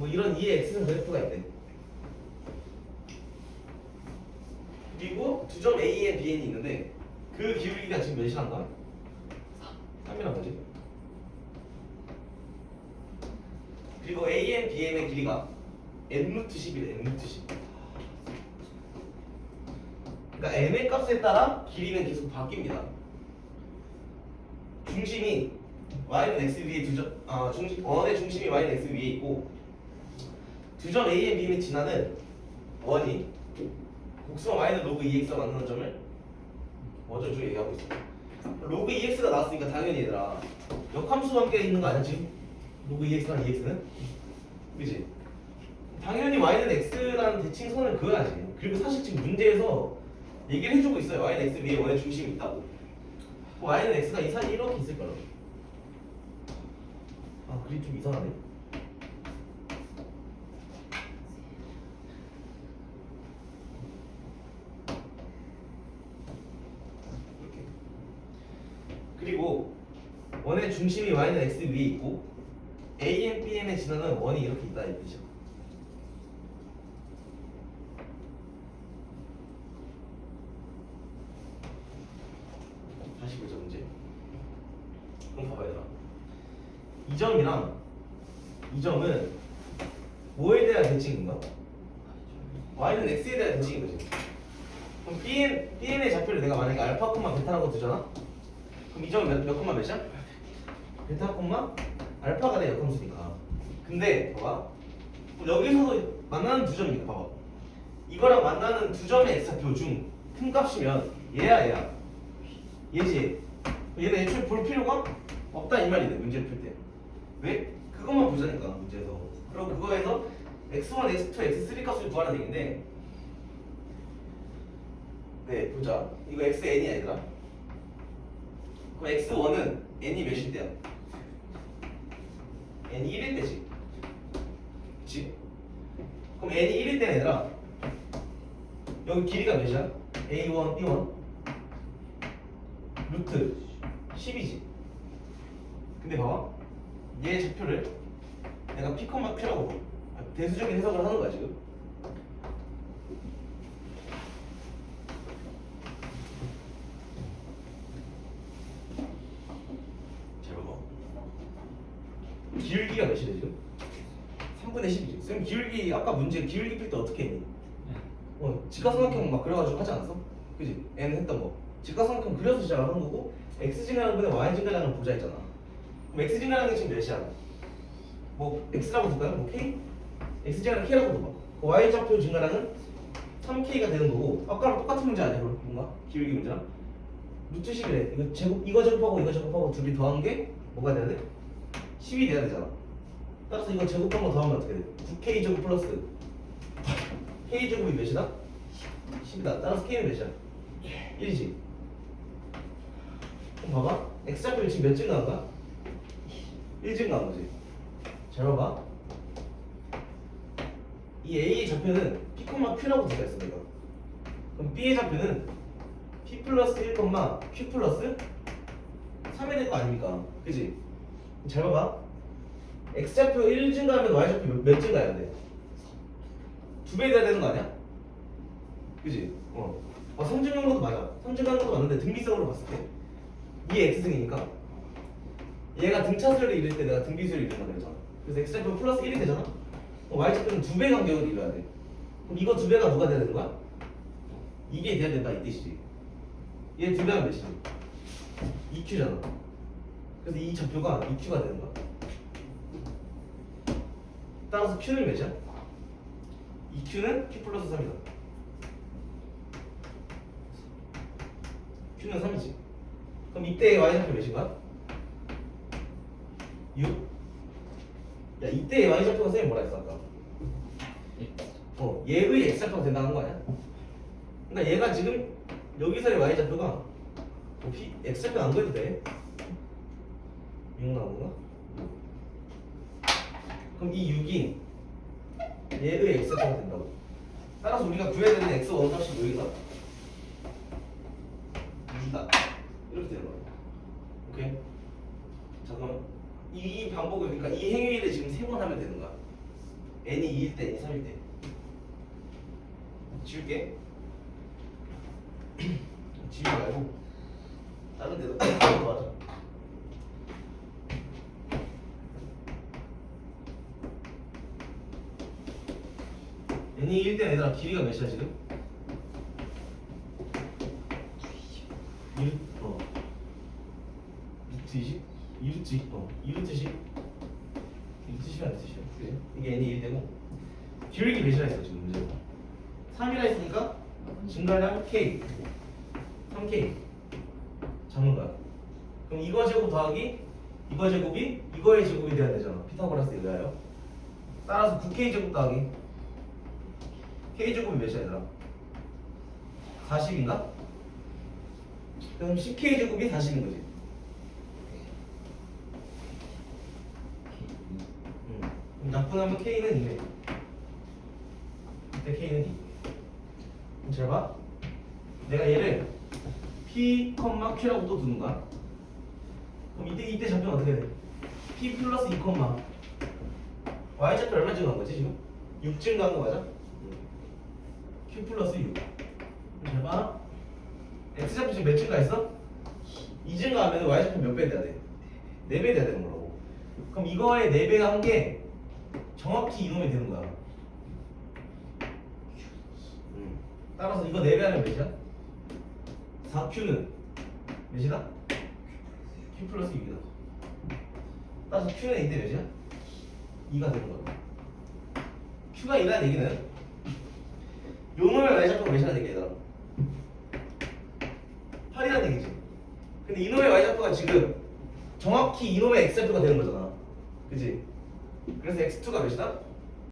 뭐 이런 2의 x승 그래프가 있대. 그리고 두 점 A에 Bn이 있는데 그 기울기가 지금 몇이란가? 3이란 거지. 그리고 AN, BN의 길이가 n 루트 10이래, n 루트 10. 그러니까 n의 값에 따라 길이는 계속 바뀝니다. 중심이 y는 x 위에 두 점, 아 중심 원의 중심이 y는 x 위에 있고 두 점 A의 B에 지나는 원이 곡선 y는 로그 2x가 만나는 점을 먼저 쭉 얘기하고 있어. 로그 2x가 나왔으니까 당연히 얘들아 역함수 관계에 있는 거 아니야 지금? 로그 2x랑 2x는? 그지? 당연히 y는 x라는 대칭선을 그어야지. 그리고 사실 지금 문제에서 얘기를 해주고 있어요. y는 x 위에 원의 중심이 있다고. 그 y는 x가 이 사이 이렇게 있을 거라고. 아 그림 좀 이상하네. 그리고 원의 중심이 y는 x 위에 있고 a, b, n에 지나는 원이 이렇게 있다 이 뜻이야. 다시 보자 문제. 그럼 봐봐 얘들아. 이 점이랑 이 점은 뭐에 대한 대칭인가? y는 x에 대한 대칭인 거지. 그럼 bn bn의 좌표를 내가 만약에 알파 콤마 베타라고 두잖아. 그럼 이 점은 몇, 몇 콤마 몇이야? 베타 콤마 알파가 내 역함수니까. 근데 봐봐. 그럼 여기서도 만나는 두 점이니까 봐봐. 이거랑 만나는 두 점의 x좌표 중 큰 값이면 얘야 얘야. 얘지. 얘는 애초에 볼 필요가 없다 이 말이네 문제를 풀 때. 왜? 그것만 보자니까 문제에서. 그리고 그거에서 x1, x2, x3 값을 구하는 얘기인데. 네 보자. 이거 xn이야 얘들아. 그럼 x1은 n이 때야? n이 1일 때지. 그치? 그럼 n이 1일 때는 얘들아 여기 길이가 몇이야? a1, b1 루트 10이지 근데 봐봐 얘 좌표를 내가 봐. 아, 대수적인 해석을 하는 거야 지금 잘 봐봐 기울기가 몇이래 지금? 3분의 10이지 쌤 기울기 아까 문제 기울기 풀때 어떻게 했니? 어, 직각삼각형 막 그려가지고 하지 않았어? 그지? n 했던 거 직각삼각형 그려서 시작하는 거고 x 증가하는 분의 y 증가량을 보자 했잖아 그럼 x 증가량이 지금 몇이야? 뭐 x라고 둘까요? 뭐 k? x 증가량 k라고 둬봐 그 y 좌표 증가량은 3k가 되는 거고 아까랑 똑같은 문제 아니야? 그럼 뭔가? 기울기 문제랑? 루트 10이래 이거 제곱 이거 제곱하고 이거 제곱하고 둘이 더한 게 뭐가 돼야 돼? 10이 돼야 되잖아 따라서 이거 제곱한 거 더하면 어떻게 돼? 9k 제곱 플러스 k 제곱이 몇이다? 10이다. 따라서 k는 몇이야? 1이지. 그럼 봐봐. x 좌표는 지금 몇 증가한가? 1 증가한 거지. 잘 봐봐. 이 a 좌표는 p, q라고 들어있어 내가. 그럼 b의 좌표는 p 플러스 1, q 플러스 3이 될거 아닙니까? 그지? 잘 봐봐. x 좌표 1 증가하면 y 좌표 몇, 몇 증가해야 돼? 두배 돼야 되는 거 아니야? 그지? 어. 어, 성증하는 것도 맞아. 성증하는 것도 맞는데 등비성으로 봤을 때 이게 x승이니까 얘가 등차수를 이룰 때 내가 등비수를 이룬다 그랬잖아. 그래서 x좌표 플러스 1이 되잖아. 어, y좌표는 두 배 간격을 이뤄야 돼. 그럼 이거 두 배가 누가 되는 거야? 이게 돼야 된다 이 뜻이지. 얘 두 배가 몇이지? 2q잖아. 그래서 이 좌표가 2q가 되는 거야. 따라서 q는 몇이야? 2q는 q 플러스 3이다. q는 3이지. 그럼 이때의 y좌표 몇인가? 6? 야 이때의 y좌표가 선생님 뭐라 했어 아까? 어 얘의 x좌표가 된다는 거 아니야? 그러니까 얘가 지금 여기서의 y좌표가 뭐 p, x좌표 안 그려도 돼? 6 나온 건가? 그럼 이 6이 얘의 x좌표가 된다고 따라서 우리가 구해야 되는 x 원값이 여기다 6이다 이렇게 되는 거야 오케이? 자 그럼 이 방법을 그러니까 이 행위를 지금 세 번 하면 되는 거야 n이 2일 때, n이 3일 때. 지울게. 지우지 말고 다른 데도 하자. N이 1일 때 얘들아 길이가 몇이야 지금? 1, 어. 루트 20? 2루트 20? 어. 2루트 10? 2루트 10이 안 되시죠? 그지? 이게 n이 1 되고 기울기 몇이라 했어 지금 문제가 3이라 했으니까 증가량 k 3k 잡는 거야 그럼 이거 제곱 더하기 이거 제곱이 이거의 제곱이 돼야 되잖아 피타고라스 의하여 따라서 9k 제곱 더하기 k 제곱이 몇이야 얘들아 40인가? 그럼 10k 제곱이 40인 거지 음. 그럼 약분하면 k는 2네 이때 k는 2 그럼 잘 봐. 내가 얘를 p, q라고 또 두는 거야. 그럼 이때 이때 잡히면 어떻게 돼? p 플러스 2, y 좌표 얼마 증가한 거지 지금? 6 증가한 거 맞아? Q 플러스 6. 그럼 잘 봐. x 좌표 지금 몇 증가했어? 2 증가하면 y 좌표 몇 배 돼야 돼? 4배 돼야 되는 거라고. 그럼 이거의 4배가 한게 정확히 이놈이 되는 거야. 음. 따라서 이거 4배 하면 몇이야? 4Q는 몇이다? Q 플러스 6이다. 따라서 Q는 이때 몇이야? 2가 되는 거야. Q가 2라는 얘기는 요 놈의 y좌표가 몇이라는 얘기야? 8이라는 얘기지. 근데 이놈의 y좌표가 지금 정확히 이놈의 x좌표가 되는 거잖아. 그지? 그래서 x2가 몇이다?